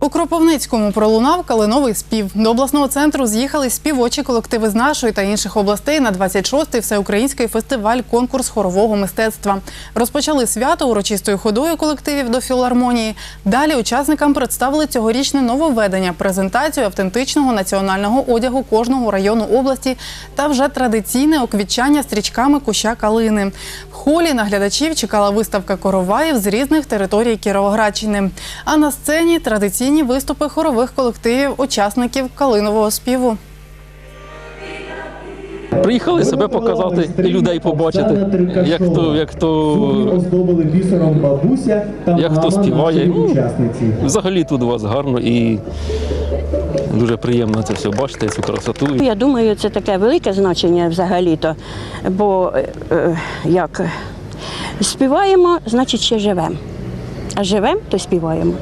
У Кропивницькому пролунав калиновий спів. До обласного центру з'їхали співочі колективи з нашої та інших областей на 26-й всеукраїнський фестиваль конкурс хорового мистецтва. Розпочали свято урочистою ходою колективів до філармонії. Далі учасникам представили цьогорічне нововведення, презентацію автентичного національного одягу кожного району області та вже традиційне оквітчання стрічками куща калини. В холі на глядачів чекала виставка короваїв з різних територій Кіровоградщини. А на сцені традиційні виступи хорових колективів учасників калинового співу. Приїхали себе показати і людей побачити, як то, як то як хто співає. Ну, взагалі тут у вас гарно і дуже приємно це все бачити, цю красоту. Я думаю, це таке велике значення взагалі-то, бо е, е, як співаємо, значить ще живемо. А живемо, то співаємо.